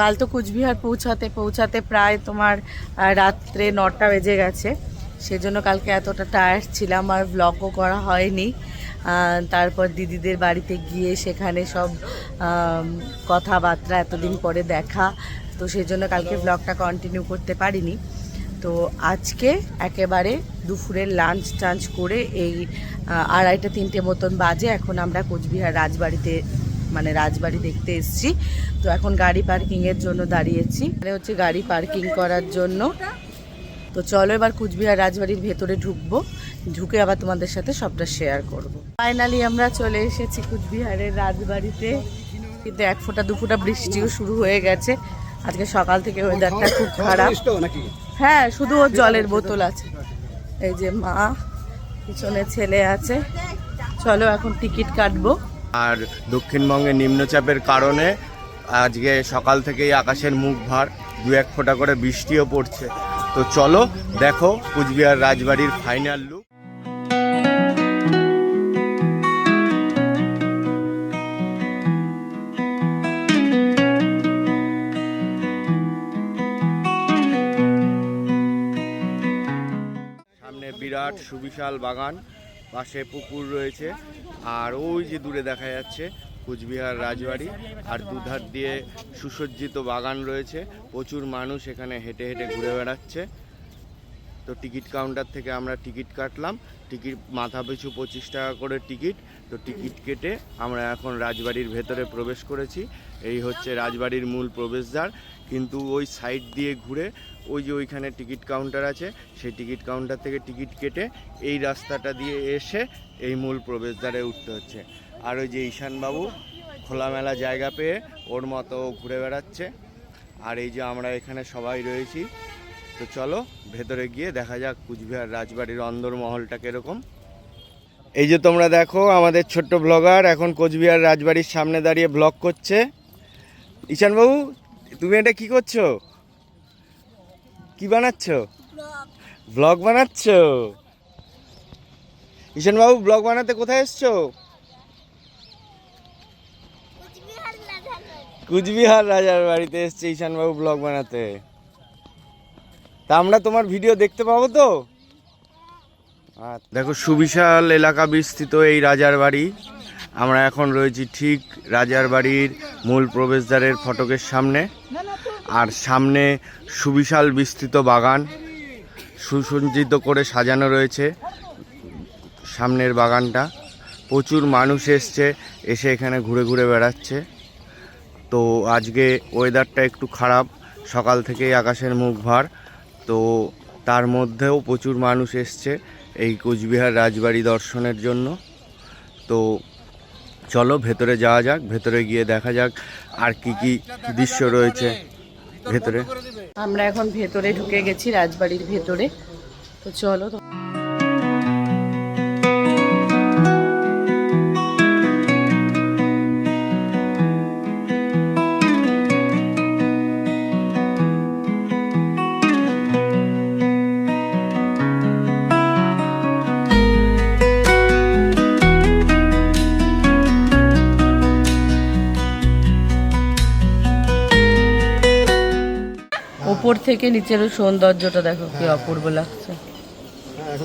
কাল তো কুচবিহার পৌঁছাতে পৌঁছাতে প্রায় তোমার রাত্রে নটা বেজে গেছে। সেজন্য কালকে এতটা টায়ার্ড ছিলাম, আর ব্লগও করা হয়নি। তারপর দিদিদের বাড়িতে গিয়ে সেখানে সব কথাবার্তা এতদিন পরে দেখা। তো সেই জন্য কালকে ব্লগটা কন্টিনিউ করতে পারিনি। তো আজকে একেবারে দুপুরের লাঞ্চ টাঞ্চ করে এই আড়াইটা, তিনটে মতন বাজে। এখন আমরা কোচবিহার রাজবাড়িতে মানে রাজবাড়ি দেখতে এসছি। তো এখন গাড়ি পার্কিংয়ের জন্য দাঁড়িয়েছি। মানে হচ্ছে গাড়ি পার্কিং করার জন্য। তো চলো এবার কুচবিহার রাজবাড়ির ভেতরে ঢুকবো। ঢুকে আবার তোমাদের সাথে সবটা শেয়ার করব। ফাইনালি আমরা চলে এসেছি কুচবিহারের রাজবাড়িতে। কিন্তু এক ফোঁটা দু ফোঁটা বৃষ্টিও শুরু হয়ে গেছে। আজকে সকাল থেকে ওয়েদারটা খুব খারাপ। হ্যাঁ শুধু ওর জলের বোতল আছে। এই যে মা পিছনে ছেলে আছে। চলো এখন টিকিট কাটবো। আর দক্ষিণবঙ্গে নিম্নচাপের কারণে আজকে সকাল থেকেই আকাশের মুখ ভার, দু এক ফোঁটা করে বৃষ্টিও পড়ছে। তো চলো দেখো কুচবিহার রাজবাড়ির ফাইনাল লুক। সামনে বিরাট সুবিশাল বাগান, পাশে পুকুর রয়েছে। আর ওই যে দূরে দেখা যাচ্ছে কুচবিহার রাজবাড়ি। আর দুধার দিয়ে সুসজ্জিত বাগান রয়েছে। প্রচুর মানুষ এখানে হেঁটে হেঁটে ঘুরে বেড়াচ্ছে। তো টিকিট কাউন্টার থেকে আমরা টিকিট কাটলাম। টিকিট মাথা পিছু পঁচিশ টাকা করে টিকিট। তো টিকিট কেটে আমরা এখন রাজবাড়ির ভেতরে প্রবেশ করেছি। এই হচ্ছে রাজবাড়ির মূল প্রবেশদ্বার। কিন্তু ওই সাইড দিয়ে ঘুরে ওই যে ওইখানে টিকিট কাউন্টার আছে, সেই টিকিট কাউন্টার থেকে টিকিট কেটে এই রাস্তাটা দিয়ে এসে এই মূল প্রবেশদ্বারে উঠতে হচ্ছে। আর ওই যে ঈশানবাবু খোলামেলা জায়গা পেয়ে ওর মতো ঘুরে বেড়াচ্ছে। আর এই যে আমরা এখানে সবাই রয়েছি, তো চলো ভেতরে গিয়ে দেখা যাক কুচবিহার রাজবাড়ির অন্দরমহলটা কীরকম। এই যে তোমরা দেখো আমাদের ছোট্ট ব্লগার এখন কোচবিহার রাজবাড়ির সামনে দাঁড়িয়ে ব্লগ করছে। ঈশানবাবু তুমি এটা কি করছ? কি বানাচ্ছ? ব্লগ বানাচ্ছ? ঈশানবাবু ব্লগ বানাতে কোথায় এসছো? কুচবিহার রাজার বাড়িতে এসছে ঈশানবাবু ব্লগ বানাতে। তা আমরা তোমার ভিডিও দেখতে পাবো তো। দেখো, সুবিশাল এলাকা বিস্তৃত এই রাজার বাড়ি। আমরা এখন রয়েছি ঠিক রাজার বাড়ির মূল প্রবেশদ্বারের ফটকের সামনে। আর সামনে সুবিশাল বিস্তৃত বাগান সুসজ্জিত করে সাজানো রয়েছে সামনের বাগানটা। প্রচুর মানুষ এসছে, এসে এখানে ঘুরে ঘুরে বেড়াচ্ছে। তো আজকে ওয়েদারটা একটু খারাপ, সকাল থেকেই আকাশের মুখ ভার। তো তার মধ্যেও প্রচুর মানুষ এসছে এই কোচবিহার রাজবাড়ি দর্শনের জন্য। তো চলো ভেতরে যাওয়া যাক, ভেতরে গিয়ে দেখা যাক আর কি কি দৃশ্য রয়েছে। ভেতরে। আমরা এখন ভেতরে ঢুকে গেছি, রাজবাড়ির ভেতরে। তো চলো ওপর থেকে নিচের সৌন্দর্যটা দেখো কি অপূর্ব লাগছে। হ্যাঁ,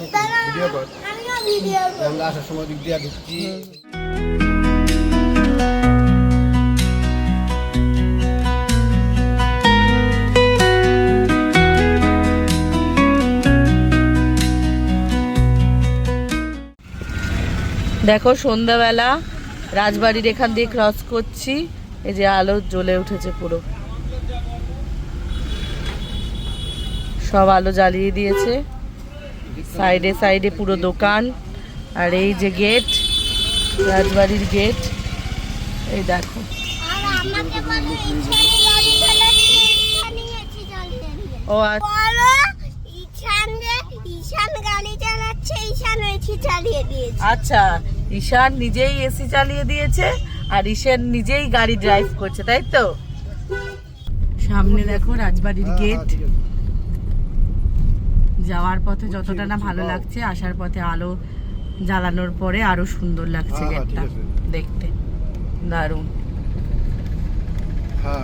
দেখো সন্ধ্যাবেলা রাজবাড়ির এখান দিয়ে ক্রস করছি। এই যে আলো জ্বলে উঠেছে পুরো। সব আলো জ্বালিয়ে দিয়েছে। সাইডে সাইডে পুরো দোকান। আর এই যে গেট, রাজবাড়ির গেট, এই দেখো। ও আচ্ছা ঈশান নিজেই এসি চালিয়ে দিয়েছে আর ঈশান নিজেই গাড়ি ড্রাইভ করছে, তাই তো? সামনে দেখো রাজবাড়ির গেট। যাওয়ার পথে যতটা না ভালো লাগছে আসার পথে আলো জ্বালানোর পরে আরও সুন্দর লাগছে হ্যাঁ, হ্যাঁ, গেটটা দেখতে। দারুণ। হ্যাঁ।